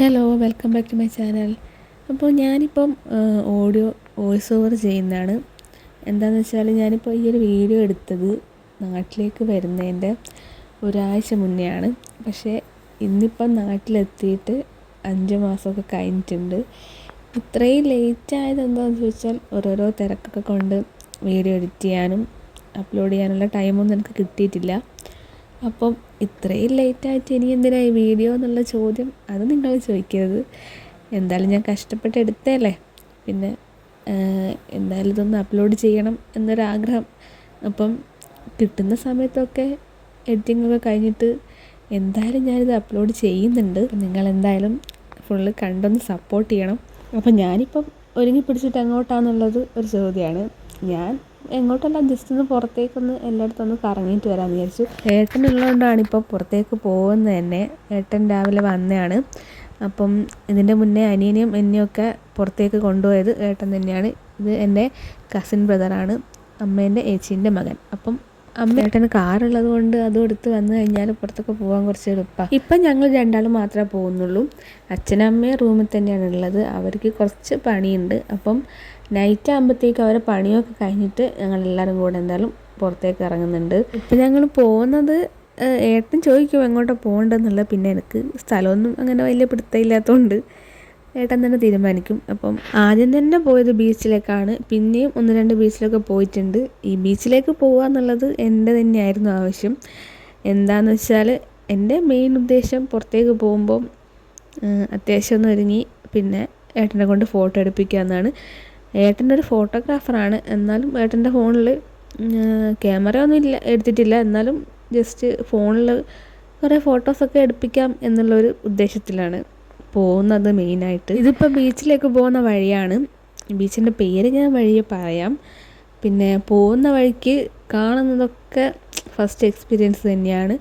Hello welcome back to my channel അപ്പോൾ ഞാനിപ്പം audio voice over ചെയ്യുന്നതാണ്. എന്താണെന്ന് വെച്ചാൽ ഞാനിപ്പോൾ ഈ ഒരു വീഡിയോ എടുത്തത് നാട്ടിലേക്ക് വരുന്നതിന്റെ ഒരാഴ്ച മുന്നെയാണ്. പക്ഷേ ഇന്നിപ്പം നാട്ടിലെത്തിയിട്ട് അഞ്ച് മാസമൊക്കെ കഴിഞ്ഞിട്ടുണ്ട്. ഇത്രയും ലേറ്റ് ആയത് എന്താണെന്ന് ചോദിച്ചാൽ ഓരോരോ തിരക്കൊക്കെ കൊണ്ട് വീഡിയോ എഡിറ്റ് ചെയ്യാനും അപ്ലോഡ് ചെയ്യാനുള്ള ടൈമൊന്നും എനിക്ക് കിട്ടിയിട്ടില്ല. അപ്പം ഇത്രയും ലേറ്റായിട്ട് ഇനി എന്തിനായി വീഡിയോ എന്നുള്ള ചോദ്യം അത് നിങ്ങൾ ചോദിക്കരുത്. എന്തായാലും ഞാൻ കഷ്ടപ്പെട്ട് എടുത്തല്ലേ പിന്നെ എന്തായാലും ഇതൊന്ന് അപ്ലോഡ് ചെയ്യണം എന്നൊരാഗ്രഹം. അപ്പം കിട്ടുന്ന സമയത്തൊക്കെ എഡിറ്റിങ്ങൊക്കെ കഴിഞ്ഞിട്ട് എന്തായാലും ഞാനിത് അപ്ലോഡ് ചെയ്യുന്നുണ്ട്. നിങ്ങൾ എന്തായാലും ഫുള്ള് കണ്ടൊന്ന് സപ്പോർട്ട് ചെയ്യണം. അപ്പം ഞാനിപ്പം ഒരുങ്ങി പിടിച്ചിട്ട് എങ്ങോട്ടാണെന്നുള്ളത് ഒരു ചോദ്യമാണ്. ഞാൻ എങ്ങോട്ടല്ല ജസ്റ്റ് ഒന്ന് പുറത്തേക്കൊന്ന് എല്ലായിടത്തും ഒന്ന് കറങ്ങിയിട്ട് വരാമെന്ന് വിചാരിച്ചു. ഏട്ടനുള്ളതുകൊണ്ടാണ് ഇപ്പോൾ പുറത്തേക്ക് പോകുന്നത് തന്നെ. ഏട്ടൻ രാവിലെ വന്നതാണ്. അപ്പം ഇതിന്റെ മുന്നേ അനിയനെയും എന്നെയൊക്കെ പുറത്തേക്ക് കൊണ്ടുപോയത് ഏട്ടൻ തന്നെയാണ്. ഇത് എന്റെ കസിൻ ബ്രദറാണ് അമ്മേന്റെ ഏച്ചീന്റെ മകൻ. അപ്പം അമ്മ ഏട്ടന് കാറുള്ളത് കൊണ്ട് അതും എടുത്ത് വന്നു കഴിഞ്ഞാൽ പുറത്തൊക്കെ പോകാൻ കുറച്ച് എളുപ്പമാണ് ഇപ്പം ഞങ്ങൾ രണ്ടാളും മാത്രമേ പോകുന്നുള്ളൂ. അച്ഛനമ്മയും റൂമിൽ തന്നെയാണ് ഉള്ളത്. അവർക്ക് കുറച്ച് പണിയുണ്ട്. അപ്പം നൈറ്റ് ആകുമ്പോഴത്തേക്ക് അവരെ പണിയൊക്കെ കഴിഞ്ഞിട്ട് ഞങ്ങൾ എല്ലാവരും കൂടെ എന്തായാലും പുറത്തേക്ക് ഇറങ്ങുന്നുണ്ട്. ഇപ്പം ഞങ്ങൾ പോകുന്നത് ഏട്ടൻ ചോദിക്കും എങ്ങോട്ടാണ് പോകേണ്ടതെന്നുള്ളത് പിന്നെ എനിക്ക് സ്ഥലമൊന്നും അങ്ങനെ വലിയ പിടുത്തമില്ലാത്തതുകൊണ്ട് ഏട്ടൻ തന്നെ തീരുമാനിക്കും. അപ്പം ആദ്യം തന്നെ പോയത് ബീച്ചിലേക്കാണ്. പിന്നെയും ഒന്ന് രണ്ട് ബീച്ചിലൊക്കെ പോയിട്ടുണ്ട്. ഈ ബീച്ചിലേക്ക് പോകുക എന്നുള്ളത് എന്റെ തന്നെയായിരുന്നു ആവശ്യം. എന്താണെന്ന് വെച്ചാൽ എന്റെ മെയിൻ ഉദ്ദേശം പുറത്തേക്ക് പോകുമ്പം അത്യാവശ്യം ഒന്ന് ഒരുങ്ങി പിന്നെ ഏട്ടനെ കൊണ്ട് ഫോട്ടോ എടുപ്പിക്കുക എന്നാണ് ഏട്ടന്റെ ഒരു ഫോട്ടോഗ്രാഫറാണ്. എന്നാലും ഏട്ടന്റെ ഫോണിൽ ക്യാമറ ഒന്നും ഇല്ല എടുത്തിട്ടില്ല. എന്നാലും ജസ്റ്റ് ഫോണിൽ കുറേ ഫോട്ടോസൊക്കെ എടുപ്പിക്കാം എന്നുള്ളൊരു ഉദ്ദേശത്തിലാണ് പോകുന്നത് മെയിനായിട്ട്. ഇതിപ്പോൾ ബീച്ചിലേക്ക് പോകുന്ന വഴിയാണ്. ബീച്ചിന്റെ പേര് ഞാൻ വഴിയെ പറയാം. പിന്നെ പോകുന്ന വഴിക്ക് കാണുന്നതൊക്കെ ഫസ്റ്റ് എക്സ്പീരിയൻസ് തന്നെയാണ്.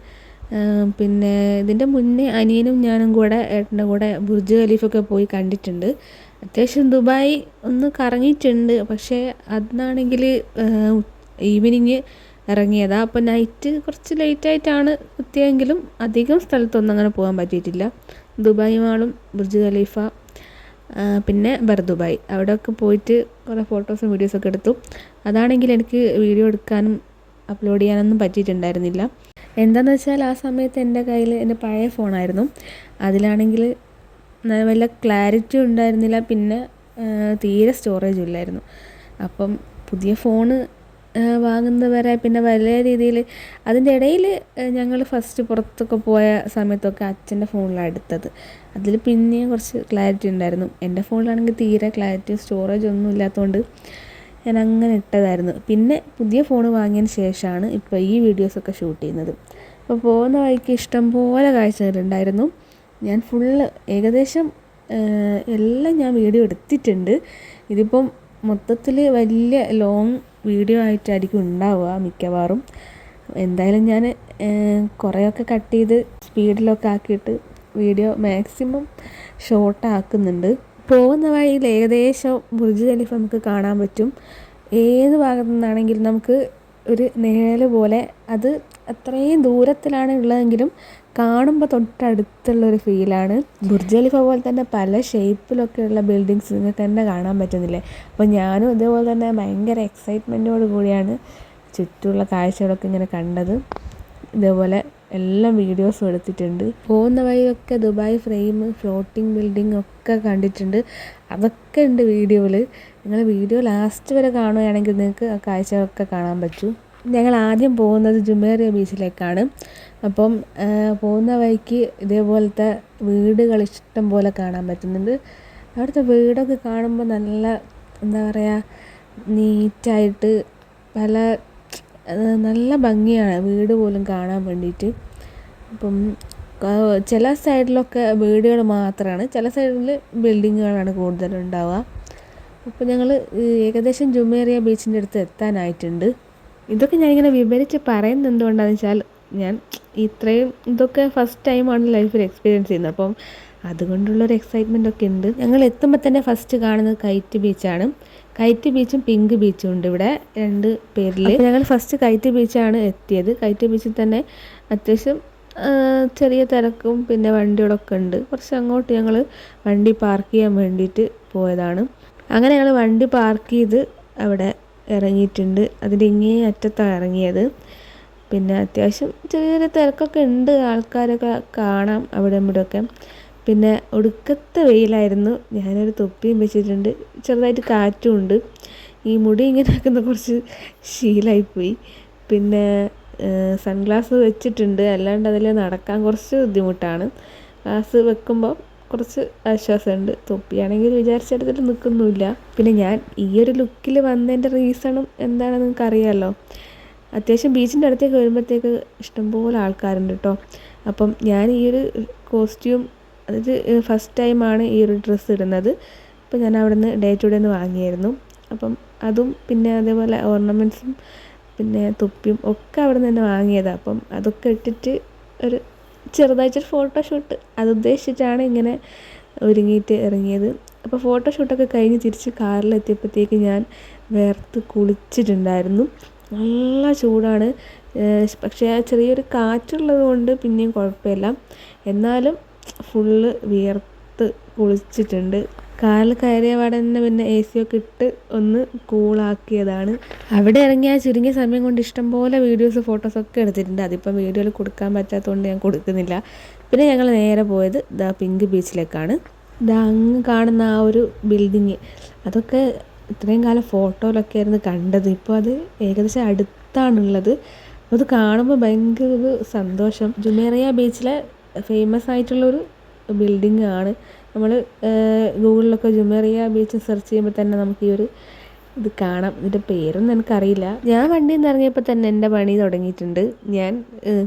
പിന്നെ ഇതിന്റെ മുന്നേ അനിയനും ഞാനും കൂടെ ഏട്ടന്റെ കൂടെ ബുർജ് ഖലീഫൊക്കെ പോയി കണ്ടിട്ടുണ്ട്. അത്യാവശ്യം ദുബായ് ഒന്ന് കറങ്ങിയിട്ടുണ്ട്. പക്ഷേ അന്നാണെങ്കിൽ ഈവനിങ് ഇറങ്ങിയതാണ് അപ്പോൾ നൈറ്റ് കുറച്ച് ലേറ്റായിട്ടാണ് എത്തിയെങ്കിലും അധികം സ്ഥലത്തൊന്നും അങ്ങനെ പോകാൻ പറ്റിയിട്ടില്ല. ദുബായ് മാളും ബുർജ് ഖലീഫ പിന്നെ ബർ ദുബായ്. അവിടെയൊക്കെ പോയിട്ട് കുറേ ഫോട്ടോസും വീഡിയോസും ഒക്കെ എടുത്തു. അതാണെങ്കിൽ എനിക്ക് വീഡിയോ എടുക്കാനും അപ്ലോഡ് ചെയ്യാനൊന്നും പറ്റിയിട്ടുണ്ടായിരുന്നില്ല. എന്താണെന്ന് വെച്ചാൽ ആ സമയത്ത് എന്റെ കയ്യിൽ എന്റെ പഴയ ഫോണായിരുന്നു. അതിലാണെങ്കിൽ വല്ല ക്ലാരിറ്റി ഉണ്ടായിരുന്നില്ല. പിന്നെ തീരെ സ്റ്റോറേജും ഇല്ലായിരുന്നു. അപ്പം പുതിയ ഫോണ് വാങ്ങുന്നത് വരെ പിന്നെ വലിയ രീതിയിൽ അതിന്റെ ഇടയിൽ ഞങ്ങൾ ഫസ്റ്റ് പുറത്തൊക്കെ പോയ സമയത്തൊക്കെ അച്ഛന്റെ ഫോണിലാണ് എടുത്തത്. അതിൽ പിന്നെയും കുറച്ച് ക്ലാരിറ്റി ഉണ്ടായിരുന്നു. എന്റെ ഫോണിലാണെങ്കിൽ തീരെ ക്ലാരിറ്റി സ്റ്റോറേജ് ഒന്നും ഇല്ലാത്തതുകൊണ്ട് ഞാൻ അങ്ങനെ ഇട്ടതായിരുന്നു. പിന്നെ പുതിയ ഫോൺ വാങ്ങിയതിന് ശേഷമാണ് ഇപ്പോൾ ഈ വീഡിയോസൊക്കെ ഷൂട്ട് ചെയ്യുന്നത്. അപ്പോൾ പോകുന്ന വഴിക്ക് ഇഷ്ടം ഇഷ്ടംപോലെ കാഴ്ചകളുണ്ടായിരുന്നു ഞാൻ ഫുള്ള് ഏകദേശം എല്ലാം ഞാൻ വീഡിയോ എടുത്തിട്ടുണ്ട്. ഇതിപ്പം മൊത്തത്തിൽ വലിയ ലോങ് വീഡിയോ ആയിട്ടായിരിക്കും ഉണ്ടാവുക മിക്കവാറും. എന്തായാലും ഞാൻ കുറേയൊക്കെ കട്ട് ചെയ്ത് സ്പീഡിലൊക്കെ ആക്കിയിട്ട് വീഡിയോ മാക്സിമം ഷോർട്ടാക്കുന്നുണ്ട് പോകുന്ന വഴിയിൽ ഏകദേശം ബുർജ് ഖലീഫ നമുക്ക് കാണാൻ പറ്റും. ഏത് ഭാഗത്തു നിന്നാണെങ്കിലും നമുക്ക് ഒരു നിഴൽ പോലെ അത് അത്രയും ദൂരത്തിലാണ് ഉള്ളതെങ്കിലും കാണുമ്പോൾ തൊട്ടടുത്തുള്ള ഒരു ഫീലാണ് ബുർജ് ഖലീഫ പോലെ തന്നെ പല ഷേപ്പിലൊക്കെയുള്ള ബിൽഡിങ്സ് നിങ്ങൾക്ക് തന്നെ കാണാൻ പറ്റുന്നില്ലേ? അപ്പോൾ ഞാനും ഇതേപോലെ തന്നെ ഭയങ്കര എക്സൈറ്റ്മെന്റോട് കൂടിയാണ് ചുറ്റുമുള്ള കാഴ്ചകളൊക്കെ ഇങ്ങനെ കണ്ടത്. ഇതേപോലെ എല്ലാം വീഡിയോസും എടുത്തിട്ടുണ്ട്. പോകുന്ന വഴിയൊക്കെ ദുബായ് ഫ്രെയിം ഫ്ലോട്ടിംഗ് ബിൽഡിംഗ് ഒക്കെ കണ്ടിട്ടുണ്ട്. അതൊക്കെ ഉണ്ട് വീഡിയോയിൽ നിങ്ങൾ വീഡിയോ ലാസ്റ്റ് വരെ കാണുകയാണെങ്കിൽ നിങ്ങൾക്ക് ആ കാഴ്ചകളൊക്കെ കാണാൻ പറ്റും. ഞങ്ങൾ ആദ്യം പോകുന്നത് ജുമേറിയ ബീച്ചിലേക്കാണ് അപ്പം പോകുന്ന വഴിക്ക് ഇതേപോലത്തെ വീടുകൾ ഇഷ്ടം പോലെ കാണാൻ പറ്റുന്നുണ്ട്. അവിടുത്തെ വീടൊക്കെ കാണുമ്പോൾ നല്ല എന്താ പറയുക നീറ്റായിട്ട് പല നല്ല ഭംഗിയാണ് വീട് പോലും കാണാൻ വേണ്ടിയിട്ട്. അപ്പം ചില സൈഡിലൊക്കെ വീടുകൾ മാത്രമാണ് ചില സൈഡിൽ ബിൽഡിങ്ങുകളാണ് കൂടുതലുണ്ടാവുക. അപ്പോൾ ഞങ്ങൾ ഏകദേശം ജുമേറിയ ബീച്ചിന്റെ അടുത്ത് എത്താനായിട്ടുണ്ട്. ഇതൊക്കെ ഞാനിങ്ങനെ വിവരിച്ച് പറയുന്നത് എന്തുകൊണ്ടാണെന്ന് വെച്ചാൽ ഞാൻ ഇത്രയും ഇതൊക്കെ ഫസ്റ്റ് ടൈമാണ് ലൈഫിൽ എക്സ്പീരിയൻസ് ചെയ്യുന്നത്. അപ്പം അതുകൊണ്ടുള്ളൊരു എക്സൈറ്റ്മെന്റ് ഒക്കെ ഉണ്ട്. ഞങ്ങൾ എത്തുമ്പോൾ തന്നെ ഫസ്റ്റ് കാണുന്നത് കൈറ്റ് ബീച്ചാണ് കൈറ്റ് ബീച്ചും പിങ്ക് ബീച്ചും ഉണ്ട് ഇവിടെ രണ്ട് പേരിൽ ഞങ്ങൾ ഫസ്റ്റ് കൈറ്റ് ബീച്ചാണ് എത്തിയത്. കൈറ്റ് ബീച്ചിൽ തന്നെ അത്യാവശ്യം ചെറിയ തിരക്കും പിന്നെ വണ്ടികളൊക്കെ ഉണ്ട്. കുറച്ച് അങ്ങോട്ട് ഞങ്ങൾ വണ്ടി പാർക്ക് ചെയ്യാൻ വേണ്ടിയിട്ട് പോയതാണ്. അങ്ങനെ ഞങ്ങൾ വണ്ടി പാർക്ക് ചെയ്ത് അവിടെ ഇറങ്ങിയിട്ടുണ്ട്. അതിന്റെ ഇങ്ങേ അറ്റത്താണ് ഇറങ്ങിയത്. പിന്നെ അത്യാവശ്യം ചെറിയ ചെറിയ തിരക്കൊക്കെ ഉണ്ട്. ആൾക്കാരൊക്കെ കാണാം അവിടെ ഇവിടെയൊക്കെ പിന്നെ ഒടുക്കത്തെ വെയിലായിരുന്നു. ഞാനൊരു തൊപ്പിയും വെച്ചിട്ടുണ്ട്. ചെറുതായിട്ട് കാറ്റും ഉണ്ട്. ഈ മുടി ഇങ്ങനെ ആക്കുന്ന കുറച്ച് ശീലമായിപ്പോയി പിന്നെ സൺഗ്ലാസ് വെച്ചിട്ടുണ്ട്. അല്ലാണ്ട് അതിൽ നടക്കാൻ കുറച്ച് ബുദ്ധിമുട്ടാണ്. ഗ്ലാസ് വെക്കുമ്പോൾ കുറച്ച് ആശ്വാസമുണ്ട്. തൊപ്പിയാണെങ്കിൽ വിചാരിച്ചെടുത്തിട്ട് നിൽക്കുന്നുമില്ല. പിന്നെ ഞാൻ ഈ ഒരു ലുക്കിൽ വന്നതിന്റെ റീസണും എന്താണെന്ന് നിങ്ങൾക്ക് അറിയാമല്ലോ അത്യാവശ്യം ബീച്ചിന്റെ അടുത്തേക്ക് വരുമ്പോഴത്തേക്ക് ഇഷ്ടംപോലെ ആൾക്കാരുണ്ട് കേട്ടോ അപ്പം ഞാൻ ഈ ഒരു കോസ്റ്റ്യൂം അതായത് ഫസ്റ്റ് ടൈമാണ് ഈ ഒരു ഡ്രസ്സ് ഇടുന്നത്. അപ്പം ഞാൻ അവിടെ നിന്ന് ഡേ ടു ഡേ നിന്ന് വാങ്ങിയായിരുന്നു. അപ്പം അതും പിന്നെ അതേപോലെ ഓർണമെന്റ്സും പിന്നെ തൊപ്പിയും ഒക്കെ അവിടെ നിന്ന് തന്നെ വാങ്ങിയതാണ് അപ്പം അതൊക്കെ ഇട്ടിട്ട് ഒരു ചെറുതായിട്ടൊരു ഫോട്ടോഷൂട്ട് അത് ഉദ്ദേശിച്ചിട്ടാണ് ഇങ്ങനെ ഒരുങ്ങിയിട്ട് ഇറങ്ങിയത്. അപ്പോൾ ഫോട്ടോഷൂട്ടൊക്കെ കഴിഞ്ഞ് തിരിച്ച് കാറിലെത്തിയപ്പോഴത്തേക്ക് ഞാൻ വേർത്ത് കുളിച്ചിട്ടുണ്ടായിരുന്നു. നല്ല ചൂടാണ്. പക്ഷേ ചെറിയൊരു കാറ്റുള്ളത് കൊണ്ട് പിന്നെയും കുഴപ്പമില്ല. എന്നാലും ഫുള്ള് വിയർത്ത് കുളിച്ചിട്ടുണ്ട്. കാറിൽ കയറിയ പാടെ തന്നെ പിന്നെ എ സി ഒക്കെ ഇട്ട് ഒന്ന് കൂളാക്കിയതാണ്. അവിടെ ഇറങ്ങിയ ചുരുങ്ങിയ സമയം കൊണ്ട് ഇഷ്ടംപോലെ വീഡിയോസ് ഫോട്ടോസൊക്കെ എടുത്തിട്ടുണ്ട്. അതിപ്പം വീഡിയോയിൽ കൊടുക്കാൻ പറ്റാത്തതുകൊണ്ട് ഞാൻ കൊടുക്കുന്നില്ല. പിന്നെ ഞങ്ങൾ നേരെ പോയത് ദ പിങ്ക് ബീച്ചിലേക്കാണ്. ദ അങ്ങ് കാണുന്ന ആ ഒരു ബിൽഡിങ്. അതൊക്കെ ഇത്രയും കാലം ഫോട്ടോയിലൊക്കെ ആയിരുന്നു കണ്ടത്. ഇപ്പോൾ അത് ഏകദേശം അടുത്താണുള്ളത്. അത് കാണുമ്പോൾ ഭയങ്കര ഒരു സന്തോഷം. ജുമേറിയ ബീച്ചിലെ ഫേമസ് ആയിട്ടുള്ളൊരു ബിൽഡിംഗ് ആണ് നമ്മൾ ഗൂഗിളിലൊക്കെ ജുമേറിയ ബീച്ച് സെർച്ച് ചെയ്യുമ്പോൾ തന്നെ നമുക്ക് ഈ ഒരു ഇത് കാണാം. ഇതിന്റെ പേരൊന്നും എനിക്കറിയില്ല. ഞാൻ വണ്ടിയിൽ നിന്ന് ഇറങ്ങിയപ്പോൾ തന്നെ എന്റെ പണി തുടങ്ങിയിട്ടുണ്ട്. ഞാൻ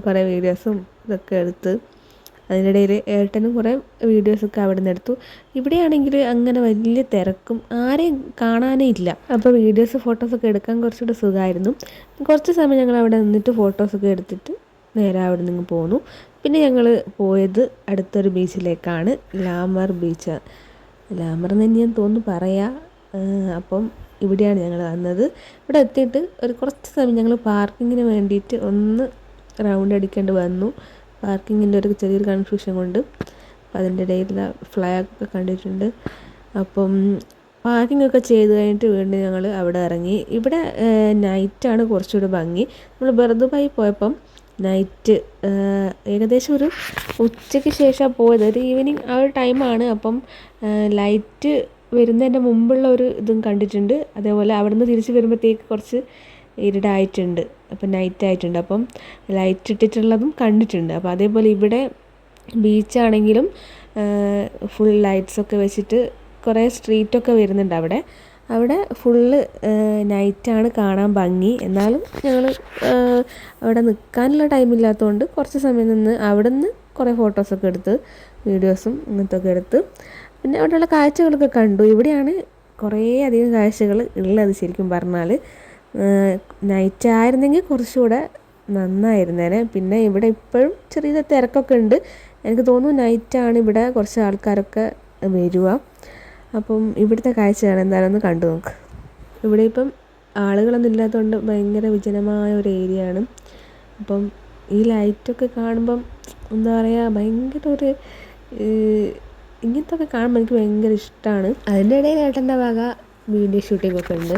കുറേ വീഡിയോസും ഇതൊക്കെ എടുത്ത് അതിനിടയിൽ ഏട്ടനും കുറേ വീഡിയോസൊക്കെ അവിടെ നിന്ന് എടുത്തു. ഇവിടെയാണെങ്കിൽ അങ്ങനെ വലിയ തിരക്കും ആരെയും കാണാനേ ഇല്ല. അപ്പോൾ വീഡിയോസ് ഫോട്ടോസൊക്കെ എടുക്കാൻ കുറച്ചുകൂടെ സുഖമായിരുന്നു. കുറച്ച് സമയം ഞങ്ങൾ അവിടെ നിന്നിട്ട് ഫോട്ടോസൊക്കെ എടുത്തിട്ട് നേരെ അവിടെ നിന്ന് പോന്നു. പിന്നെ ഞങ്ങൾ പോയത് അടുത്തൊരു ബീച്ചിലേക്കാണ്. La Mer beach. ലാമർ എന്ന് ഞാൻ തോന്നുന്നു പറയാം. അപ്പം ഇവിടെയാണ് ഞങ്ങൾ വന്നത്. ഇവിടെ എത്തിയിട്ട് ഒരു കുറച്ച് സമയം ഞങ്ങൾ പാർക്കിങ്ങിന് വേണ്ടിയിട്ട് ഒന്ന് റൗണ്ട് അടിക്കേണ്ടി വന്നു. പാർക്കിങ്ങിന്റെ ഒരു ചെറിയൊരു കൺഫ്യൂഷൻ കൊണ്ട്. അപ്പം അതിന്റെ ഇടയിലുള്ള ഫ്ലാഗ് ഒക്കെ കണ്ടിട്ടുണ്ട്. അപ്പം പാർക്കിംഗ് ഒക്കെ ചെയ്ത് കഴിഞ്ഞിട്ട് വീണ്ടും ഞങ്ങൾ അവിടെ ഇറങ്ങി. ഇവിടെ നൈറ്റാണ് കുറച്ചുകൂടി ഭംഗി. നമ്മൾ ബർദുബായി പോയപ്പം നൈറ്റ് ഏകദേശം ഒരു ഉച്ചയ്ക്ക് ശേഷമാണ് പോയത്. ഒരു ഈവനിങ് ആ ഒരു ടൈമാണ്. അപ്പം ലൈറ്റ് വരുന്നതിന്റെ മുമ്പുള്ള ഒരു ഇതും കണ്ടിട്ടുണ്ട്. അതേപോലെ അവിടെ നിന്ന് തിരിച്ച് വരുമ്പോഴത്തേക്ക് കുറച്ച് ഇരുടായിട്ടുണ്ട്. അപ്പം നൈറ്റ് ആയിട്ടുണ്ട്. അപ്പം ലൈറ്റ് ഇട്ടിട്ടുള്ളതും കണ്ടിട്ടുണ്ട്. അപ്പോൾ അതേപോലെ ഇവിടെ ബീച്ചാണെങ്കിലും ഫുൾ ലൈറ്റ്സൊക്കെ വെച്ചിട്ട് കുറേ സ്ട്രീറ്റൊക്കെ വരുന്നുണ്ട് അവിടെ. അവിടെ ഫുള്ള് നൈറ്റാണ് കാണാൻ ഭംഗി. എന്നാലും ഞങ്ങൾ അവിടെ നിൽക്കാനുള്ള ടൈമില്ലാത്തതുകൊണ്ട് കുറച്ച് സമയം നിന്ന് അവിടെ നിന്ന് കുറേ ഫോട്ടോസൊക്കെ എടുത്ത് വീഡിയോസും ഇങ്ങനത്തൊക്കെ എടുത്ത്. പിന്നെ അവിടെയുള്ള കാഴ്ചകളൊക്കെ കണ്ടു. ഇവിടെയാണ് കുറേ അധികം കാഴ്ചകൾ ഉള്ളത് ശരിക്കും പറഞ്ഞാൽ നൈറ്റ് ആയിരുന്നെങ്കിൽ കുറച്ചുകൂടെ നന്നായിരുന്നേനെ. പിന്നെ ഇവിടെ ഇപ്പോഴും ചെറിയ തിരക്കൊക്കെ ഉണ്ട്. എനിക്ക് തോന്നുന്നു നൈറ്റാണ് ഇവിടെ കുറച്ച് ആൾക്കാരൊക്കെ വരിക. അപ്പം ഇവിടുത്തെ കാഴ്ചയാണ് ഒന്ന് കണ്ടു നോക്ക്. ഇവിടെ ഇപ്പം ആളുകളൊന്നും ഇല്ലാത്തതുകൊണ്ട് ഭയങ്കര വിജനമായ ഒരു ഏരിയ ആണ്. അപ്പം ഈ ലൈറ്റൊക്കെ കാണുമ്പം എന്താ പറയുക ഭയങ്കര ഒരു ഇങ്ങനത്തെ ഒക്കെ കാണുമ്പോൾ എനിക്ക് ഭയങ്കര ഇഷ്ടമാണ് അതിന്റെ ഇടയിൽ ഏട്ടന്റെ വക വീഡിയോ ഷൂട്ടിംഗ് ഒക്കെ ഉണ്ട്.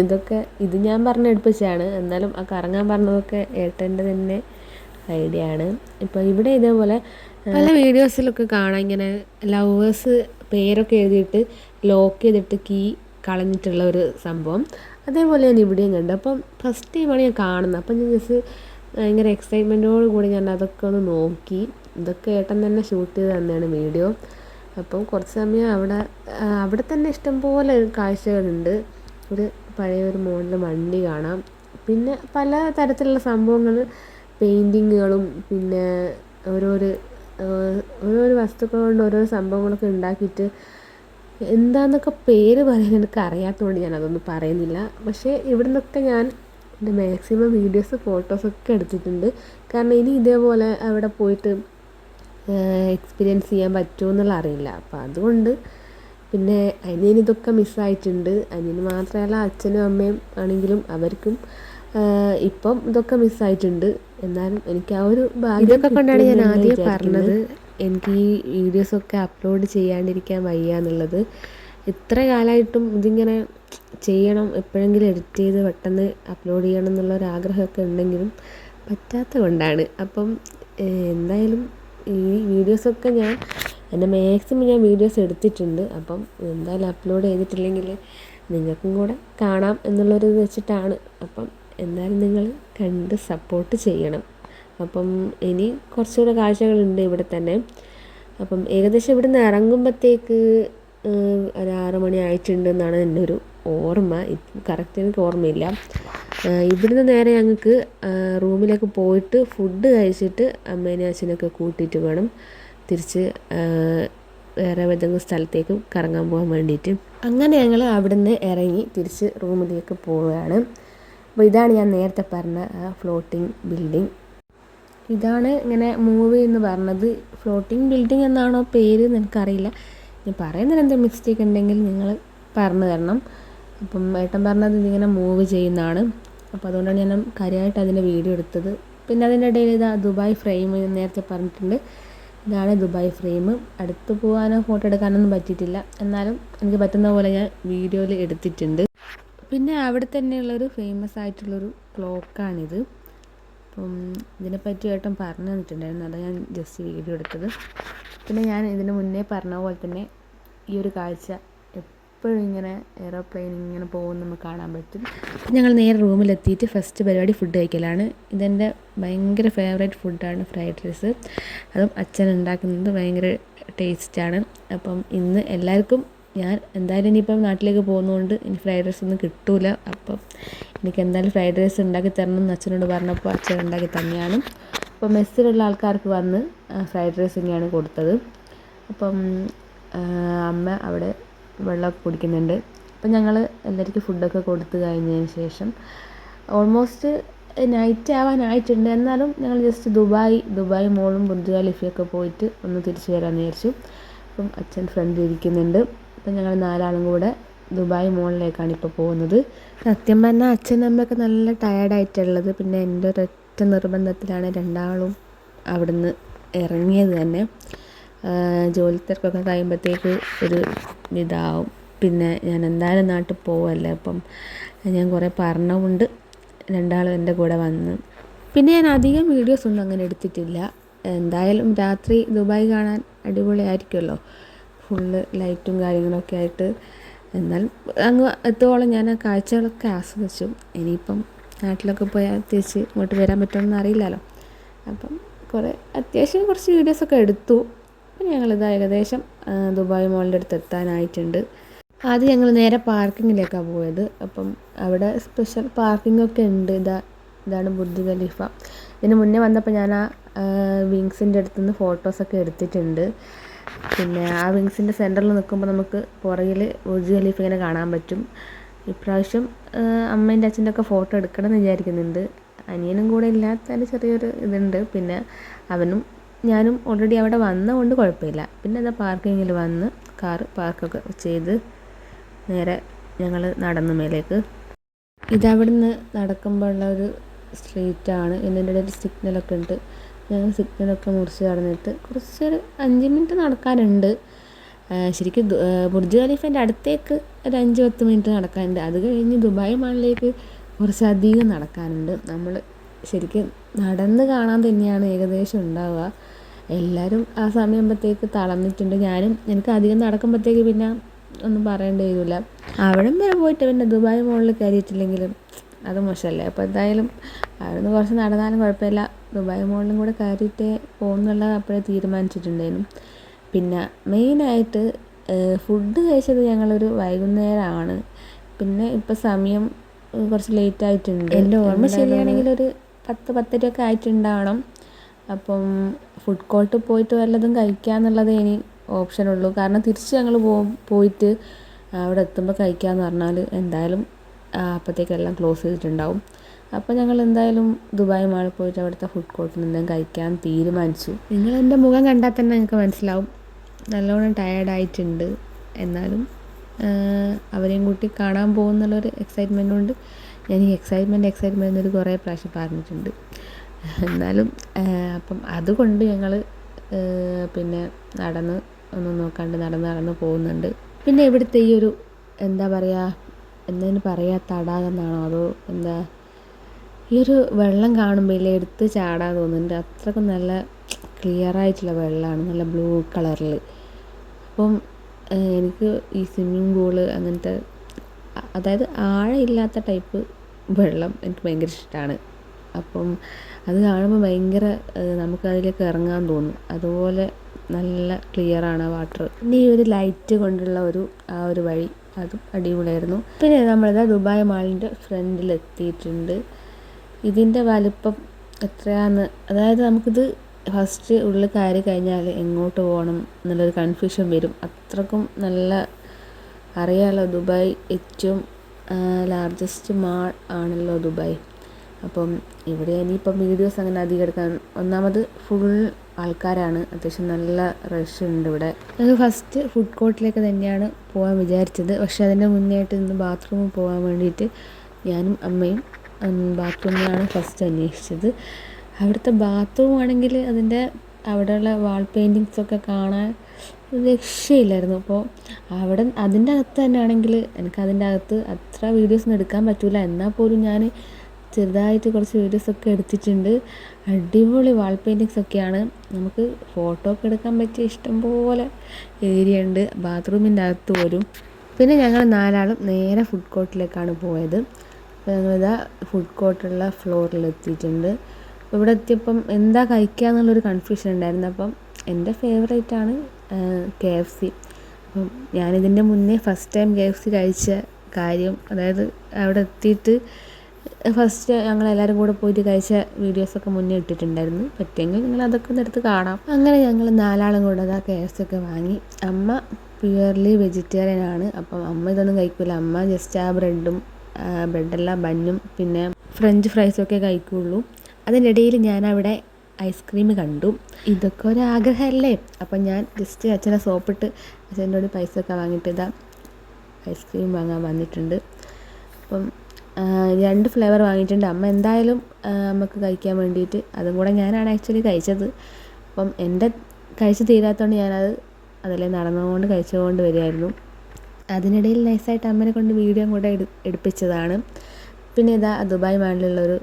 ഇതൊക്കെ ഇത് ഞാൻ പറഞ്ഞ് എടുപ്പിച്ചതാണ്. എന്നാലും ആ കറങ്ങാൻ പറഞ്ഞതൊക്കെ ഏട്ടന്റെ തന്നെ ഐഡിയ ആണ്. ഇപ്പോൾ ഇവിടെ ഇതേപോലെ പല വീഡിയോസിലൊക്കെ കാണാം ഇങ്ങനെ ലവേഴ്സ് പേരൊക്കെ എഴുതിയിട്ട് ലോക്ക് ചെയ്തിട്ട് കീ കളഞ്ഞിട്ടുള്ള ഒരു സംഭവം. അതേപോലെ ഞാൻ ഇവിടെയും കണ്ടു. അപ്പം ഫസ്റ്റ് ടൈമാണ് ഞാൻ കാണുന്നത്. അപ്പം ഞാൻ ജസ്റ്റ് ഭയങ്കര എക്സൈറ്റ്മെന്റോട് കൂടി ഞാൻ അതൊക്കെ ഒന്ന് നോക്കി. ഇതൊക്കെ ഏട്ടൻ തന്നെ ഷൂട്ട് ചെയ്ത് തന്നെയാണ് വീഡിയോ അപ്പം കുറച്ച് സമയം അവിടെ അവിടെ തന്നെ ഇഷ്ടംപോലെ കാഴ്ചകളുണ്ട്. ഒരു പഴയ ഒരു മോഡൽ വണ്ടി കാണാം. പിന്നെ പല തരത്തിലുള്ള സംഭവങ്ങൾ പെയിന്റിങ്ങുകളും പിന്നെ ഓരോരോ ഓരോരോ വസ്തുക്കൾ കൊണ്ട് ഓരോ സംഭവങ്ങളൊക്കെ ഉണ്ടാക്കിയിട്ട് എന്താന്നൊക്കെ പേര് പറയാൻ എനിക്ക് അറിയാത്തതുകൊണ്ട് ഞാൻ അതൊന്നും പറയുന്നില്ല. പക്ഷേ ഇവിടെ നിന്നൊക്കെ ഞാൻ എന്റെ മാക്സിമം വീഡിയോസ് ഫോട്ടോസൊക്കെ എടുത്തിട്ടുണ്ട്. കാരണം ഇനി ഇതേപോലെ അവിടെ പോയിട്ട് എക്സ്പീരിയൻസ് ചെയ്യാൻ പറ്റുമോ എന്നുള്ള അറിയില്ല. അപ്പം അതുകൊണ്ട് പിന്നെ അനിയനിതൊക്കെ മിസ്സായിട്ടുണ്ട് അനിയന് മാത്രമല്ല അച്ഛനും അമ്മയും ആണെങ്കിലും അവർക്കും ഇപ്പം ഇതൊക്കെ മിസ്സായിട്ടുണ്ട് എന്നാലും എനിക്ക് ആ ഒരു ഭാഗ്യം ഇതൊക്കെ കൊണ്ടാണ് ഞാൻ ആദ്യം പറഞ്ഞത്. എനിക്ക് ഈ വീഡിയോസൊക്കെ അപ്ലോഡ് ചെയ്യാണ്ടിരിക്കാൻ വയ്യ എന്നുള്ളത്. ഇത്ര കാലമായിട്ടും ഇതിങ്ങനെ ചെയ്യണം എപ്പോഴെങ്കിലും എഡിറ്റ് ചെയ്ത് പെട്ടെന്ന് അപ്ലോഡ് ചെയ്യണം എന്നുള്ള ഒരു ആഗ്രഹമൊക്കെ ഉണ്ടെങ്കിലും പറ്റാത്ത കൊണ്ടാണ്. അപ്പം എന്തായാലും ഈ വീഡിയോസൊക്കെ ഞാൻ എന്റെ മാക്സിമം ഞാൻ വീഡിയോസ് എടുത്തിട്ടുണ്ട്. അപ്പം എന്തായാലും അപ്ലോഡ് ചെയ്തിട്ടില്ലെങ്കിൽ നിങ്ങൾക്കും കൂടെ കാണാം എന്നുള്ളൊരു ഇത് വെച്ചിട്ടാണ്. അപ്പം എന്തായാലും നിങ്ങൾ കണ്ട് സപ്പോർട്ട് ചെയ്യണം. അപ്പം ഇനി കുറച്ചുകൂടെ കാഴ്ചകളുണ്ട് ഇവിടെ തന്നെ. അപ്പം ഏകദേശം ഇവിടെ നിന്ന് ഇറങ്ങുമ്പോഴത്തേക്ക് ഒരു ആറ് മണി ആയിട്ടുണ്ടെന്നാണ് എന്റെ ഒരു ഓർമ്മ. കറക്റ്റ് എനിക്ക് ഓർമ്മയില്ല. ഇവിടുന്ന് നേരെ ഞങ്ങൾക്ക് റൂമിലേക്ക് പോയിട്ട് ഫുഡ് കഴിച്ചിട്ട് അമ്മേനെയും അച്ഛനൊക്കെ കൂട്ടിയിട്ട് വേണം തിരിച്ച് വേറെ ഏതെങ്കിലും സ്ഥലത്തേക്ക് കറങ്ങാൻ പോകാൻ വേണ്ടിയിട്ട്. അങ്ങനെ ഞങ്ങൾ അവിടുന്ന് ഇറങ്ങി തിരിച്ച് റൂമിലേക്ക് പോവുകയാണ്. അപ്പോൾ ഇതാണ് ഞാൻ നേരത്തെ പറഞ്ഞ ഫ്ലോട്ടിംഗ് ബിൽഡിംഗ് ഇതാണ് ഇങ്ങനെ മൂവ് എന്ന് പറഞ്ഞത്. ഫ്ലോട്ടിംഗ് ബിൽഡിംഗ് എന്നാണോ പേര് എനിക്കറിയില്ല. ഇനി പറയുന്നതിന് എന്തെങ്കിലും മിസ്റ്റേക്ക് ഉണ്ടെങ്കിൽ നിങ്ങൾ പറഞ്ഞു തരണം. അപ്പം ഏട്ടൻ പറഞ്ഞത് ഇതിങ്ങനെ മൂവ് ചെയ്യുന്നതാണ്. അപ്പോൾ അതുകൊണ്ടാണ് ഞാൻ കാര്യമായിട്ട് അതിന്റെ വീഡിയോ എടുത്തത്. പിന്നെ അതിന്റെ ഇടയിൽ ഇതാ ദുബായ് ഫ്രെയിം നേരത്തെ പറഞ്ഞിട്ടുണ്ട്. ഇതാണ് ദുബായ് ഫ്രെയിം അടുത്ത് പോകാനോ ഫോട്ടോ എടുക്കാനൊന്നും പറ്റിയിട്ടില്ല. എന്നാലും എനിക്ക് പറ്റുന്ന പോലെ ഞാൻ വീഡിയോയിൽ എടുത്തിട്ടുണ്ട്. പിന്നെ അവിടെ തന്നെയുള്ളൊരു ഫേമസ് ആയിട്ടുള്ളൊരു ക്ലോക്കാണിത്. അപ്പം ഇതിനെപ്പറ്റി ഏട്ടൻ പറഞ്ഞു തന്നിട്ടുണ്ടായിരുന്നു. അതാണ് ഞാൻ ജസ്റ്റ് വീഡിയോ എടുത്തത്. പിന്നെ ഞാൻ ഇതിന് മുന്നേ പറഞ്ഞ പോലെ തന്നെ ഈ ഒരു കാഴ്ച എപ്പോഴും ഇങ്ങനെ എയറോപ്ലെയിൻ ഇങ്ങനെ പോകുന്ന നമുക്ക് കാണാൻ പറ്റും. ഞങ്ങൾ നേരെ റൂമിലെത്തിയിട്ട് ഫസ്റ്റ് പരിപാടി ഫുഡ് കഴിക്കലാണ്. ഇതെന്റെ ഭയങ്കര ഫേവറേറ്റ് ഫുഡാണ് ഫ്രൈഡ് റൈസ് അതും അച്ഛൻ ഉണ്ടാക്കുന്നത് ഭയങ്കര ടേസ്റ്റാണ് അപ്പം ഇന്ന് എല്ലാവർക്കും ഞാൻ എന്തായാലും ഇനിയിപ്പം നാട്ടിലേക്ക് പോകുന്നതുകൊണ്ട് ഇനി ഫ്രൈഡ് റൈസ് ഒന്നും കിട്ടൂല. അപ്പം എനിക്ക് എന്തായാലും ഫ്രൈഡ് റൈസ് ഉണ്ടാക്കി തരണം എന്ന് അച്ഛനോട് പറഞ്ഞപ്പോൾ അച്ഛൻ ഉണ്ടാക്കി തന്നെയാണ്. അപ്പോൾ മെസ്സിലുള്ള ആൾക്കാർക്ക് വന്ന് ഫ്രൈഡ് റൈസ് തന്നെയാണ് കൊടുത്തത്. അപ്പം അമ്മ അവിടെ വെള്ളമൊക്കെ കുടിക്കുന്നുണ്ട്. അപ്പം ഞങ്ങൾ എല്ലാവർക്കും ഫുഡൊക്കെ കൊടുത്തു കഴിഞ്ഞതിന് ശേഷം ഓൾമോസ്റ്റ് നൈറ്റ് ആവാനായിട്ടുണ്ട്. എന്നാലും ഞങ്ങൾ ജസ്റ്റ് ദുബായ് ദുബായ് മോളും ബുർജ് പോയിട്ട് ഒന്ന് തിരിച്ചു വരാമെന്ന് വിചാരിച്ചു. അപ്പം അച്ഛൻ ഫ്രണ്ട് ഇരിക്കുന്നുണ്ട്. അപ്പം ഞങ്ങൾ നാലാളും കൂടെ ദുബായ് മോളിലേക്കാണ് ഇപ്പോൾ പോകുന്നത്. സത്യം പറഞ്ഞാൽ അച്ഛനും അമ്മയൊക്കെ നല്ല ടയേർഡായിട്ടുള്ളത് പിന്നെ എന്റെ ഒരൊറ്റ നിർബന്ധത്തിലാണ് രണ്ടാളും അവിടുന്ന് ഇറങ്ങിയത് തന്നെ. ജോലി തിരക്കൊക്കെ കഴിയുമ്പോഴത്തേക്ക് ഒരു ഇതാവും. പിന്നെ ഞാൻ എന്തായാലും നാട്ടിൽ പോവല്ലേ അപ്പം ഞാൻ കുറേ പറഞ്ഞുകൊണ്ട് രണ്ടാളും എന്റെ കൂടെ വന്ന്. പിന്നെ ഞാൻ അധികം വീഡിയോസ് ഒന്നും അങ്ങനെ എടുത്തിട്ടില്ല. എന്തായാലും രാത്രി ദുബായ് കാണാൻ അടിപൊളിയായിരിക്കുമല്ലോ. ഫുള്ള് ലൈറ്റും കാര്യങ്ങളൊക്കെ ആയിട്ട്. എന്നാൽ അങ്ങ് എത്തോളം ഞാൻ ആ കാഴ്ചകളൊക്കെ ആസ്വദിച്ചു. ഇനിയിപ്പം നാട്ടിലൊക്കെ പോയാൽ തിരിച്ച് ഇങ്ങോട്ട് വരാൻ പറ്റുമെന്ന് അറിയില്ലല്ലോ. അപ്പം കുറേ അത്യാവശ്യം കുറച്ച് വീഡിയോസൊക്കെ എടുത്തു. അപ്പം ഞങ്ങളിത് ഏകദേശം ദുബായ് മോളിന്റെ അടുത്ത് എത്താനായിട്ടുണ്ട്. ആദ്യം ഞങ്ങൾ നേരെ പാർക്കിങ്ങിലേക്കാണ് പോയത്. അപ്പം അവിടെ സ്പെഷ്യൽ പാർക്കിങ്ങൊക്കെ ഉണ്ട്. ഇതാ ഇതാണ് ബുർജ് ഖലീഫ. ഇതിന് മുന്നേ വന്നപ്പോൾ ഞാൻ ആ വിങ്സിന്റെ അടുത്തുനിന്ന് ഫോട്ടോസൊക്കെ എടുത്തിട്ടുണ്ട്. പിന്നെ ആ വിങ്സിന്റെ സെന്ററിൽ നിൽക്കുമ്പോൾ നമുക്ക് പുറകിൽ ബുർജ് ഖലീഫ ഇങ്ങനെ കാണാൻ പറ്റും. ഇപ്രാവശ്യം അമ്മേന്റെ അച്ഛന്റെ ഒക്കെ ഫോട്ടോ എടുക്കണം എന്ന് വിചാരിക്കുന്നുണ്ട്. അനിയനും കൂടെ ഇല്ലാത്തതിൽ ചെറിയൊരു ഇതുണ്ട്. പിന്നെ അവനും ഞാനും ഓൾറെഡി അവിടെ വന്നതുകൊണ്ട് കുഴപ്പമില്ല. പിന്നെ എന്താ പാർക്കിങ്ങിൽ വന്ന് കാറ് പാർക്കൊക്കെ ചെയ്ത് നേരെ ഞങ്ങൾ നടന്നു മേലേക്ക്. ഇതവിടുന്ന് നടക്കുമ്പോഴുള്ള ഒരു സ്ട്രീറ്റാണ് ഇതിന്റെ ഇടയിൽ സിഗ്നലൊക്കെ ഉണ്ട്. ഞങ്ങൾ സിഗ്നലൊക്കെ മുറിച്ച് നടന്നിട്ട് കുറച്ചൊരു അഞ്ച് മിനിറ്റ് നടക്കാനുണ്ട്. ശരിക്കും ബുർജ് ഖലീഫേന്റെ അടുത്തേക്ക് ഒരു അഞ്ച് പത്ത് മിനിറ്റ് നടക്കാനുണ്ട്. അത് കഴിഞ്ഞ് ദുബായ് മാളിലേക്ക് കുറച്ചധികം നടക്കാനുണ്ട്. നമ്മൾ ശരിക്കും നടന്ന് കാണാൻ തന്നെയാണ് ഏകദേശം ഉണ്ടാവുക. എല്ലാവരും ആ സമയമാകുമ്പോഴത്തേക്ക് തളർന്നിട്ടുണ്ട്. ഞാനും എനിക്ക് അധികം നടക്കുമ്പോഴത്തേക്ക് പിന്നെ ഒന്നും പറയേണ്ടി വരില്ല. അവിടം വരെ പോയിട്ട് പിന്നെ ദുബായ് മോളിൽ കയറിയിട്ടില്ലെങ്കിലും അത് മോശമല്ലേ? അപ്പോൾ എന്തായാലും അവിടുന്ന് കുറച്ച് നടന്നാലും കുഴപ്പമില്ല. ദുബായ് മോളിലും കൂടെ കയറിയിട്ടേ പോകുന്നുള്ളത് അപ്പോഴേ തീരുമാനിച്ചിട്ടുണ്ടായിരുന്നു. പിന്നെ മെയിനായിട്ട് ഫുഡ് കഴിച്ചത് ഞങ്ങളൊരു വൈകുന്നേരമാണ്. പിന്നെ ഇപ്പോൾ സമയം കുറച്ച് ലേറ്റ് ആയിട്ടുണ്ട്. എന്റെ ഓർമ്മ ശരിയാണെങ്കിൽ ഒരു പത്ത് പത്തരയൊക്കെ ആയിട്ടുണ്ടാവണം. അപ്പം ഫുഡ് കോർട്ട് പോയിട്ട് വല്ലതും കഴിക്കാന്നുള്ളത് ഇനി ഓപ്ഷനുള്ളൂ കാരണം തിരിച്ച് ഞങ്ങൾ പോയിട്ട് അവിടെ എത്തുമ്പോൾ കഴിക്കാമെന്ന് പറഞ്ഞാൽ എന്തായാലും അപ്പോഴത്തേക്കെല്ലാം ക്ലോസ് ചെയ്തിട്ടുണ്ടാവും. അപ്പോൾ ഞങ്ങൾ എന്തായാലും ദുബായ് മാളിൽ പോയിട്ട് അവിടുത്തെ ഫുഡ് കോർട്ടിൽ നിന്നും കഴിക്കാൻ തീരുമാനിച്ചു. നിങ്ങൾ എന്റെ മുഖം കണ്ടാൽ തന്നെ നിങ്ങൾക്ക് മനസ്സിലാവും. നല്ലോണം ടയേർഡായിട്ടുണ്ട് എന്നാലും അവരെയും കൂട്ടി കാണാൻ പോകുന്നുള്ളൊരു എക്സൈറ്റ്മെന്റ് കൊണ്ട് ഞാൻ ഈ എക്സൈറ്റ്മെന്റ് എക്സൈറ്റ്മെന്റ് എന്നൊരു കുറേ പ്രാവശ്യം പറഞ്ഞിട്ടുണ്ട്. എന്നാലും അപ്പം അതുകൊണ്ട് ഞങ്ങൾ പിന്നെ നടന്ന് ഒന്നും നോക്കാണ്ട് നടന്ന് നടന്ന് പോകുന്നുണ്ട്. പിന്നെ ഇവിടുത്തെ ഈ ഒരു എന്താ പറയുക എന്തിനു പറയുക തടാകം അതോ എന്താ? ഈ ഒരു വെള്ളം കാണുമ്പോൾ ഇല്ലേ എടുത്ത് ചാടാൻ തോന്നുന്നുണ്ട്. അത്രക്കും നല്ല ക്ലിയർ ആയിട്ടുള്ള വെള്ളമാണ് നല്ല ബ്ലൂ കളറിൽ അപ്പം എനിക്ക് ഈ സ്വിമ്മിങ് പൂൾ അങ്ങനത്തെ അതായത് ആഴമില്ലാത്ത ടൈപ്പ് വെള്ളം എനിക്ക് ഭയങ്കര ഇഷ്ടമാണ് അപ്പം അത് കാണുമ്പോൾ ഭയങ്കര നമുക്ക് അതിലേക്ക് ഇറങ്ങാൻ തോന്നും. അതുപോലെ നല്ല ക്ലിയറാണ് വാട്ടർ പിന്നെ ഈ ഒരു ലൈറ്റ് കൊണ്ടുള്ള ഒരു ആ ഒരു വഴി അതും അടിപൊളിയായിരുന്നു. പിന്നെ നമ്മളിതാ ദുബായ് മാളിന്റെ ഫ്രണ്ടിൽ എത്തിയിട്ടുണ്ട് ഇതിന്റെ വലിപ്പം എത്രയാന്ന് അതായത് നമുക്കിത് ഫസ്റ്റ് ഉള്ളിൽ കയറി കഴിഞ്ഞാൽ എങ്ങോട്ട് പോകണം എന്നുള്ളൊരു കൺഫ്യൂഷൻ വരും. അത്രക്കും നല്ല അറിയാമല്ലോ ദുബായ് ഏറ്റവും ലാർജസ്റ്റ് മാൾ ആണല്ലോ ദുബായ്. അപ്പം ഇവിടെ ഇനിയിപ്പം വീഡിയോസ് അങ്ങനെ അധികം എടുക്കാൻ ഒന്നാമത് ഫുൾ ആൾക്കാരാണ്. അത്യാവശ്യം നല്ല റഷ് ഉണ്ട് ഇവിടെ. ഞങ്ങൾ ഫസ്റ്റ് ഫുഡ് കോർട്ടിലേക്ക് തന്നെയാണ് പോകാൻ വിചാരിച്ചത്. പക്ഷേ അതിന്റെ മുന്നേ ആയിട്ട് ഇന്ന് ബാത്റൂമിൽ പോകാൻ വേണ്ടിയിട്ട് ഞാനും അമ്മയും ബാത്റൂമിലാണ് ഫസ്റ്റ് അന്വേഷിച്ചത്. അവിടുത്തെ ബാത്റൂം ആണെങ്കിൽ അതിന്റെ അവിടെയുള്ള വാൾ പെയിന്റിങ്സൊക്കെ കാണാൻ രക്ഷയില്ലായിരുന്നു. അപ്പോൾ അവിടെ അതിന്റെ അകത്ത് തന്നെ ആണെങ്കിൽ എനിക്ക് അതിന്റെ അകത്ത് അത്ര വീഡിയോസ് ഒന്നും എടുക്കാൻ പറ്റില്ല എന്നാൽ പോലും ഞാൻ ചെറുതായിട്ട് കുറച്ച് വീഡിയോസൊക്കെ എടുത്തിട്ടുണ്ട്. അടിപൊളി വാൾ പെയിന്റിങ്സ് ഒക്കെയാണ്. നമുക്ക് ഫോട്ടോ ഒക്കെ എടുക്കാൻ പറ്റിയ ഇഷ്ടംപോലെ ഏരിയ ഉണ്ട്. ബാത്റൂമിന്റെ അകത്ത് പോലും. പിന്നെ ഞങ്ങൾ നാലാളും നേരെ ഫുഡ് കോർട്ടിലേക്കാണ് പോയത്. ഞങ്ങളിതാ ഫുഡ് കോർട്ടുള്ള ഫ്ലോറിൽ എത്തിയിട്ടുണ്ട്. ഇവിടെ എത്തിയപ്പം എന്താ കഴിക്കുക എന്നുള്ളൊരു കൺഫ്യൂഷൻ ഉണ്ടായിരുന്നു. അപ്പം എന്റെ ഫേവറേറ്റ് ആണ് കെ എഫ് സി അപ്പം ഞാനിതിന്റെ മുന്നേ first time K F C കഴിച്ച കാര്യം അതായത് അവിടെ എത്തിയിട്ട് ഫസ്റ്റ് ഞങ്ങൾ എല്ലാവരും കൂടെ പോയിട്ട് കഴിച്ച വീഡിയോസൊക്കെ മുന്നേ ഇട്ടിട്ടുണ്ടായിരുന്നു. പറ്റുമെങ്കിൽ നിങ്ങൾ അതൊക്കെ ഒന്ന് എടുത്ത് കാണാം. അങ്ങനെ ഞങ്ങൾ നാലാളും കൂടെ അതാ കെ എഫ് ഒക്കെ വാങ്ങി. അമ്മ പ്യുവർലി വെജിറ്റേറിയൻ ആണ്. അപ്പം അമ്മ ഇതൊന്നും കഴിക്കില്ല അമ്മ ജസ്റ്റ് ആ ബ്രെഡും ബ്രെഡല്ല ബന്നും പിന്നെ ഫ്രഞ്ച് ഫ്രൈസും ഒക്കെ കഴിക്കുള്ളൂ. അതിനിടയിൽ അവിടെ ഐസ്ക്രീം കണ്ടു. ഇതൊക്കെ ഒരു ആഗ്രഹമല്ലേ? അപ്പം ഞാൻ ജസ്റ്റ് അച്ഛനെ സോപ്പിട്ട് അച്ഛന്റെ പൈസ ഒക്കെ വാങ്ങിയിട്ട് ഇതാ ഐസ്ക്രീം വാങ്ങാൻ വന്നിട്ടുണ്ട്. അപ്പം രണ്ട് ഫ്ലേവർ വാങ്ങിയിട്ടുണ്ട്. അമ്മ എന്തായാലും നമുക്ക് കഴിക്കാൻ വേണ്ടിയിട്ട് അതും കൂടെ ഞാനാണ് ആക്ച്വലി കഴിച്ചത്. അപ്പം എന്റെ കഴിച്ച് തീരാത്തതുകൊണ്ട് ഞാനത് അതല്ലേ നടന്നുകൊണ്ട് കഴിച്ചുകൊണ്ട് വരികയായിരുന്നു. അതിനിടയിൽ നൈസായിട്ട് അമ്മനെ കൊണ്ട് വീഡിയോ കൂടെ എടു എടുപ്പിച്ചതാണ്. പിന്നെ ഇതാ ദുബായ് മാളിലുള്ളൊരു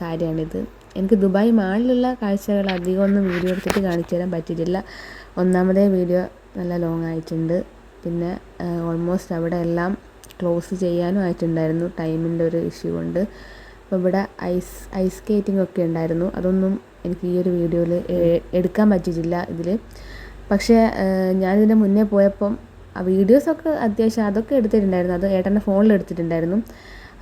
കാര്യമാണിത്. എനിക്ക് ദുബായ് മാളിലുള്ള കാഴ്ചകൾ അധികം ഒന്നും വീഡിയോ എടുത്തിട്ട് കാണിച്ചു തരാൻ പറ്റിയിട്ടില്ല. ഒന്നാമതേ വീഡിയോ നല്ല ലോങ് ആയിട്ടുണ്ട്. പിന്നെ ഓൾമോസ്റ്റ് അവിടെ എല്ലാം ക്ലോസ് ചെയ്യാനും ആയിട്ടുണ്ടായിരുന്നു ടൈമിന്റെ ഒരു ഇഷ്യൂ കൊണ്ട്. അപ്പോൾ ഇവിടെ ഐസ് ഐസ് സ്കേറ്റിംഗ് ഒക്കെ ഉണ്ടായിരുന്നു. അതൊന്നും എനിക്ക് ഈ ഒരു വീഡിയോയിൽ എടുക്കാൻ പറ്റിയിട്ടില്ല ഇതിൽ പക്ഷേ ഞാനിതിന്റെ മുന്നേ പോയപ്പം ആ വീഡിയോസൊക്കെ അത്യാവശ്യം അതൊക്കെ എടുത്തിട്ടുണ്ടായിരുന്നു. അത് ഏട്ടന്റെ ഫോണിൽ എടുത്തിട്ടുണ്ടായിരുന്നു.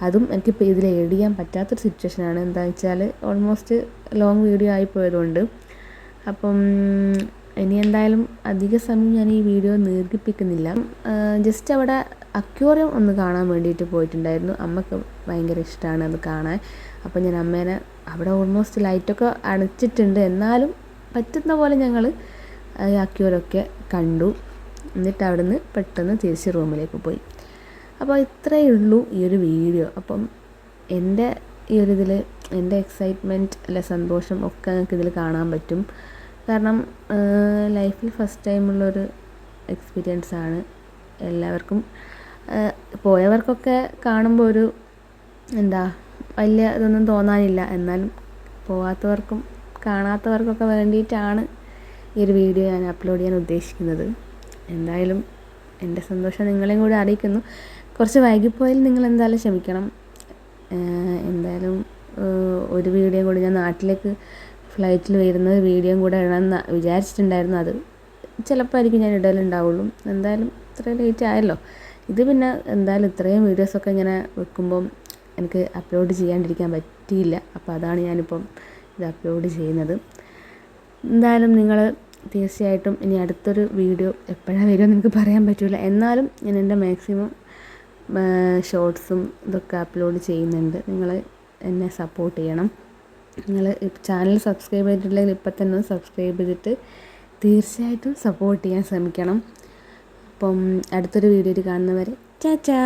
അതും എനിക്കിപ്പോൾ ഇതിൽ എഡ് ചെയ്യാൻ പറ്റാത്തൊരു സിറ്റുവേഷനാണ്. എന്താണെന്ന് വെച്ചാൽ ഓൾമോസ്റ്റ് ലോങ് വീഡിയോ ആയിപ്പോയതുകൊണ്ട് അപ്പം ഇനി എന്തായാലും അധിക സമയം ഞാൻ ഈ വീഡിയോ ദീർഘിപ്പിക്കുന്നില്ല ജസ്റ്റ് അവിടെ അക്യൂറിയം ഒന്ന് കാണാൻ വേണ്ടിയിട്ട് പോയിട്ടുണ്ടായിരുന്നു. അമ്മയ്ക്ക് ഭയങ്കര ഇഷ്ടമാണ് അത് കാണാൻ. അപ്പോൾ ഞാൻ അമ്മേനെ അവിടെ ഓൾമോസ്റ്റ് ലൈറ്റൊക്കെ അണച്ചിട്ടുണ്ട് എന്നാലും പറ്റുന്ന പോലെ ഞങ്ങൾ അക്യൂറൊക്കെ കണ്ടു. എന്നിട്ട് അവിടുന്ന് പെട്ടെന്ന് തിരിച്ച് റൂമിലേക്ക് പോയി. അപ്പോൾ ഇത്രയേ ഉള്ളൂ ഈ ഒരു വീഡിയോ. അപ്പം എന്റെ ഈ ഒരു ഇതിൽ എന്റെ എക്സൈറ്റ്മെന്റ് അല്ലെ സന്തോഷം ഒക്കെ നിങ്ങൾക്ക് ഇതിൽ കാണാൻ പറ്റും. കാരണം ലൈഫിൽ ഫസ്റ്റ് ടൈമുള്ളൊരു ആണ് എല്ലാവർക്കും. പോയവർക്കൊക്കെ കാണുമ്പോൾ ഒരു എന്താ വലിയ ഇതൊന്നും തോന്നാനില്ല. എന്നാലും പോവാത്തവർക്കും കാണാത്തവർക്കൊക്കെ വേണ്ടിയിട്ടാണ് ഈ ഒരു വീഡിയോ ഞാൻ അപ്ലോഡ് ചെയ്യാൻ ഉദ്ദേശിക്കുന്നത്. എന്തായാലും എന്റെ സന്തോഷം നിങ്ങളെയും കൂടെ അറിയിക്കുന്നു. കുറച്ച് വൈകിപ്പോയാൽ നിങ്ങൾ എന്തായാലും ക്ഷമിക്കണം എന്തായാലും ഒരു വീഡിയോ കൂടി ഞാൻ നാട്ടിലേക്ക് ഫ്ലൈറ്റിൽ വരുന്ന വീഡിയോയും കൂടെ ഇടണമെന്ന് വിചാരിച്ചിട്ടുണ്ടായിരുന്നു. അത് ചിലപ്പോൾ ആയിരിക്കും ഞാൻ ഇടലുണ്ടാവുള്ളൂ എന്തായാലും ഇത്രയും ലേറ്റ് ആയല്ലോ. ഇത് പിന്നെ എന്തായാലും ഇത്രയും വീഡിയോസൊക്കെ ഇങ്ങനെ വെക്കുമ്പം എനിക്ക് അപ്ലോഡ് ചെയ്യാണ്ടിരിക്കാൻ പറ്റിയില്ല. അപ്പോൾ അതാണ് ഞാനിപ്പം ഇത് അപ്ലോഡ് ചെയ്യുന്നത്. എന്തായാലും നിങ്ങൾ തീർച്ചയായിട്ടും ഇനി അടുത്തൊരു വീഡിയോ എപ്പോഴാണ് വരുമെന്ന് എനിക്ക് പറയാൻ പറ്റില്ല എന്നാലും ഞാൻ എന്റെ മാക്സിമം ഷോർട്സും ഇതൊക്കെ അപ്ലോഡ് ചെയ്യുന്നുണ്ട്. നിങ്ങൾ എന്നെ സപ്പോർട്ട് ചെയ്യണം. നിങ്ങൾ ചാനൽ സബ്സ്ക്രൈബ് ചെയ്തിട്ടില്ലെങ്കിൽ ഇപ്പം തന്നെ സബ്സ്ക്രൈബ് ചെയ്തിട്ട് തീർച്ചയായിട്ടും സപ്പോർട്ട് ചെയ്യാൻ ശ്രമിക്കണം. അപ്പം അടുത്തൊരു വീഡിയോയിൽ കാണുന്നവരെ ചാച്ചാ